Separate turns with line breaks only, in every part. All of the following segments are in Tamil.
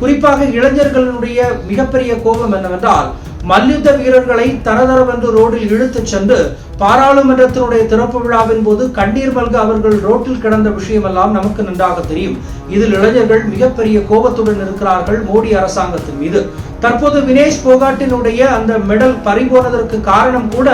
குறிப்பாக இளைஞர்களுடைய மிகப்பெரிய கோபம் என்னவென்றால் மல்யுத்த வீரர்களை தரதரவென்று ரோடில் இழுத்துச் சென்று பாராளுமன்றத்தினுடைய திறப்பு விழாவின் போது கண்ணீர் மல்க அவர்கள் ரோட்டில் கிடந்த விஷயமெல்லாம் நமக்கு நன்றாக தெரியும். இதில் இளைஞர்கள் மிகப்பெரிய கோபத்துடன் இருக்கிறார்கள் மோடி அரசாங்கத்தின் மீது. தற்போது வினேஷ் போகாட்டினுடைய அந்த மெடல் பறிபோனதற்கு காரணம் கூட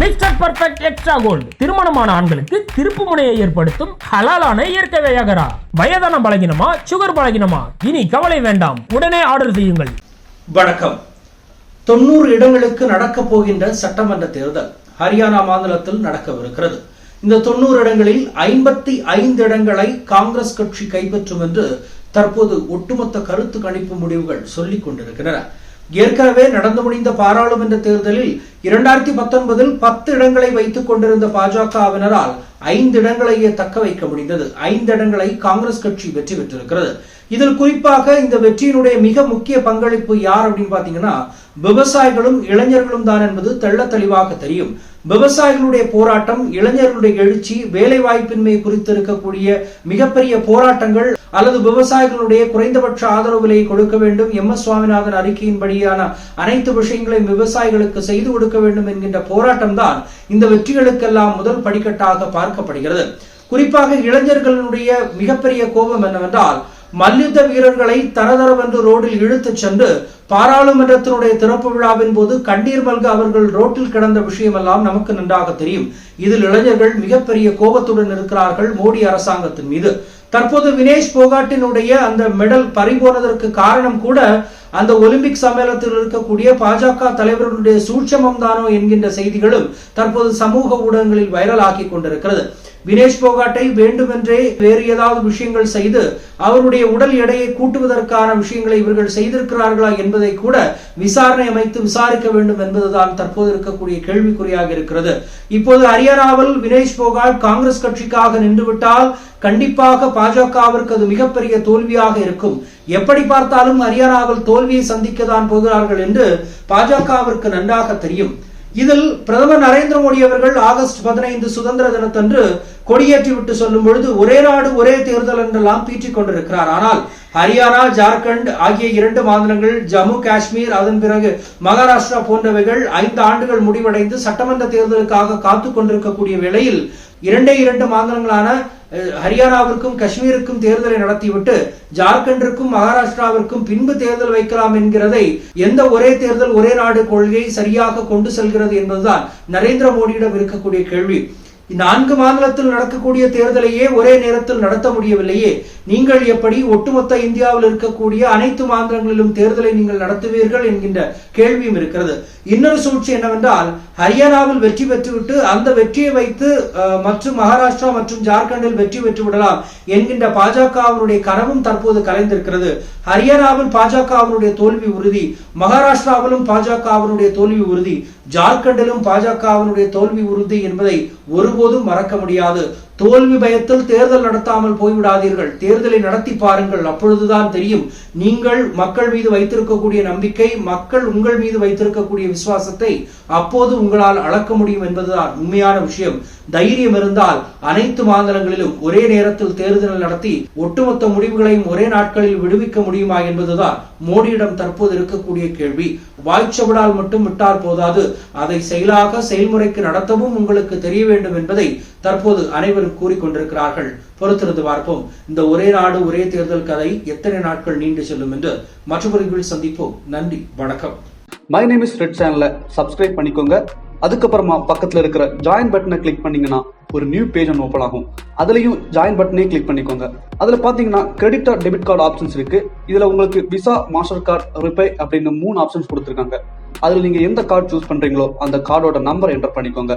மிஸ்டர் பர்ஃபெக்ட் எக்ஸ்ட்ரா கோல்டு திருமணமான ஆண்களுக்கு திருப்பு முனையை ஏற்படுத்தும் ஹலாலான இயற்கை வியாகரா. வயதான பலகினமா சுகர் பலகினமா? இனி கவலை வேண்டாம். உடனே ஆர்டர் செய்யுங்கள்.
வணக்கம். தொண்ணூறு இடங்களுக்கு நடக்கப் போகின்ற சட்டமன்ற தேர்தல் ஹரியானா மாநிலத்தில் நடக்கவிருக்கிறது. இந்த தொண்ணூறு இடங்களில் ஐம்பத்தி ஐந்து இடங்களை காங்கிரஸ் கட்சி கைப்பற்றும் என்று தற்போது ஒட்டுமொத்த கருத்து கணிப்பு முடிவுகள் சொல்லிக் கொண்டிருக்கின்றன. ஏற்கனவே நடந்து முடிந்த பாராளுமன்ற தேர்தலில் இரண்டாயிரத்தி பத்தொன்பதில் பத்து இடங்களை வைத்துக் கொண்டிருந்த பாஜகவினரால் ஐந்து இடங்களையே தக்க வைக்க முடிந்தது. ஐந்து இடங்களை காங்கிரஸ் கட்சி வெற்றி பெற்றிருக்கிறது. இதில் குறிப்பாக இந்த வெற்றியினுடைய மிக முக்கிய பங்களிப்பு யார் அப்படின்னு பாத்தீங்கன்னா விவசாயிகளும் இளைஞர்களும் தான் என்பது தெள்ள தெளிவாக தெரியும். விவசாயிகளுடைய போராட்டம் இளைஞர்களுடைய எழுச்சி வேலை வாய்ப்பின்மை குறித்து இருக்கக்கூடிய மிகப்பெரிய போராட்டங்கள் அல்லது விவசாயிகளுடைய குறைந்தபட்ச ஆதரவு விலையை கொடுக்க வேண்டும் எம் எஸ் சுவாமிநாதன் அறிக்கையின்படியான அனைத்து விஷயங்களையும் விவசாயிகளுக்கு செய்து கொடுக்க வேண்டும் என்கின்ற போராட்டம் தான் இந்த வெற்றிகளுக்கெல்லாம் முதல் படிக்கட்டாக பார்க்கப்படுகிறது. குறிப்பாக இளைஞர்களுடைய மிகப்பெரிய கோபம் என்னவென்றால் மல்யுத்த வீரர்களை தரதரவென்று ரோடில் இழுத்துச் சென்று பாராளுமன்றத்தினுடைய திறப்பு விழாவின் போது கண்ணீர் மல்க அவர்கள் ரோட்டில் கிடந்த விஷயமெல்லாம் நமக்கு நன்றாக தெரியும். இதில் இளைஞர்கள் மிகப்பெரிய கோபத்துடன் இருக்கிறார்கள் மோடி அரசாங்கத்தின் மீது. தற்போது வினேஷ் போகாட்டினுடைய அந்த மெடல் பறிபோனதற்கு காரணம் கூட அந்த ஒலிம்பிக் சம்மேளனத்தில் இருக்கக்கூடிய பாஜக தலைவர்களுடைய சூட்சமம் தானோ என்கின்ற செய்திகளும் தற்போது சமூக ஊடகங்களில் வைரல் ஆக்கி கொண்டிருக்கிறது. வினேஷ் போகாட்டை வேண்டுமென்றே வேறு ஏதாவது விஷயங்கள் செய்து அவருடைய உடல் எடையை கூட்டுவதற்கான விஷயங்களை இவர்கள் செய்திருக்கிறார்களா என்பதை கூட விசாரணை அமைத்து விசாரிக்க வேண்டும் என்பதுதான் தற்போது இருக்கக்கூடிய கேள்விக்குறியாக இருக்கிறது. இப்போது ஹரியானாவில் வினேஷ் போகாட் காங்கிரஸ் கட்சிக்காக நின்றுவிட்டால் கண்டிப்பாக பாஜகவிற்கு அது மிகப்பெரிய தோல்வியாக இருக்கும். எப்படி பார்த்தாலும் ஹரியானாவில் தோல்வியை சந்திக்கத்தான் போகிறார்கள் என்று பாஜகவிற்கு நன்றாக தெரியும். இதில் பிரதமர் நரேந்திர மோடி அவர்கள் ஆகஸ்ட் பதினைந்து சுதந்திர தினத்தன்று கொடியேற்றி விட்டு சொல்லும் பொழுது ஒரே நாடு ஒரே தேர்தல் என்றெல்லாம் பீற்றிக் கொண்டிருக்கிறார். ஆனால் ஹரியானா ஜார்க்கண்ட் ஆகிய இரண்டு மாநிலங்கள் ஜம்மு காஷ்மீர் அதன் பிறகு மகாராஷ்டிரா போன்றவைகள் ஐந்து ஆண்டுகள் முடிவடைந்து சட்டமன்ற தேர்தலுக்காக காத்துக் கொண்டிருக்கக்கூடிய வேளையில் இரண்டே இரண்டு மாநிலங்களான ஹரியானாவிற்கும் காஷ்மீருக்கும் தேர்தலை நடத்திவிட்டு ஜார்க்கண்டிற்கும் மகாராஷ்டிராவிற்கும் பின்பு தேர்தல் வைக்கலாம் என்கிறதை எந்த ஒரே தேர்தல் ஒரே நாடு கொள்கை சரியாக கொண்டு செல்கிறது என்பதுதான் நரேந்திர மோடியிடம் இருக்கக்கூடிய கேள்வி. நான்கு மாநிலத்தில் நடக்கக்கூடிய தேர்தலையே ஒரே நேரத்தில் நடத்த முடியவில்லையே. நீங்கள் எப்படி ஒட்டுமொத்த இந்தியாவில் இருக்கக்கூடிய அனைத்து மாநிலங்களிலும் தேர்தலை நீங்கள் நடத்துவீர்கள் என்கின்ற கேள்வியும் இருக்கிறது. இன்னொரு சூழ்ச்சி என்னவென்றால் ஹரியானாவில் வெற்றி பெற்றுவிட்டு அந்த வெற்றியை வைத்து மற்றும் மகாராஷ்டிரா மற்றும் ஜார்க்கண்டில் வெற்றி பெற்று விடலாம் என்கின்ற பாஜகவினுடைய கனவும் தற்போது கலைந்திருக்கிறது. ஹரியானாவில் பாஜகவினுடைய தோல்வி உறுதி மகாராஷ்டிராவிலும் பாஜகவினுடைய தோல்வி உறுதி ஜார்க்கண்டிலும் பாஜகவினுடைய தோல்வி உறுதி என்பதை ஒரு ஒருபோதும் மறக்க முடியாது. தோல்வி பயத்தில் தேர்தல் நடத்தாமல் போய்விடாதீர்கள். தேர்தலை நடத்தி பாருங்கள். அப்பொழுதுதான் தெரியும். நீங்கள் மக்கள் மீது வைத்திருக்கக்கூடிய நம்பிக்கை மக்கள் உங்கள் மீது வைத்திருக்கக்கூடிய விசுவாசத்தை அப்போது உங்களால் அளக்க முடியும் என்பதுதான் உண்மையான விஷயம். தைரியம் இருந்தால் அனைத்து மாநிலங்களிலும் ஒரே நேரத்தில் தேர்தல் நடத்தி ஒட்டுமொத்த முடிவுகளையும் ஒரே நாட்களில் விடுவிக்க முடியுமா என்பதுதான் மோடியிடம் தற்போது இருக்கக்கூடிய கேள்வி. வாய்ச்சவிடால் மட்டும் விட்டால் போதாது. அதை செயலாக செயல்முறைக்கு நடத்தவும் உங்களுக்கு தெரிய வேண்டும் என்பதை தற்போது அனைவரும் கூறிக்கொண்டிருக்கிறார்கள். பொறுத்திருந்து பார்ப்போம். இந்த ஒரே நாடு ஒரே தேர்தல் கதை எத்தனை நாட்கள் நீண்டு செல்லும் என்று மற்றொரு சந்திப்போம். நன்றி வணக்கம்.
மை நேம் இஸ் ரெட் சேனலை சப்ஸ்கிரைப் பண்ணிக்கோங்க. அதுக்கப்புறமா பக்கத்தில் இருக்கிற ஜாயின் பட்டனை கிளிக் பண்ணீங்கன்னா ஒரு நியூ பேஜ் ஒன்று ஓப்பன் ஆகும். அதுலேயும் ஜாயின் பட்டனே கிளிக் பண்ணிக்கோங்க. அதில் பார்த்தீங்கன்னா credit or debit card options இருக்கு. இதில் உங்களுக்கு விசா மாஸ்டர் கார்டு ரிப்பே அப்படின்னு மூணு ஆப்ஷன்ஸ் கொடுத்துருக்காங்க. அதில் நீங்கள் எந்த கார்டு சூஸ் பண்ணுறீங்களோ அந்த கார்டோட நம்பர் என்டர் பண்ணிக்கோங்க.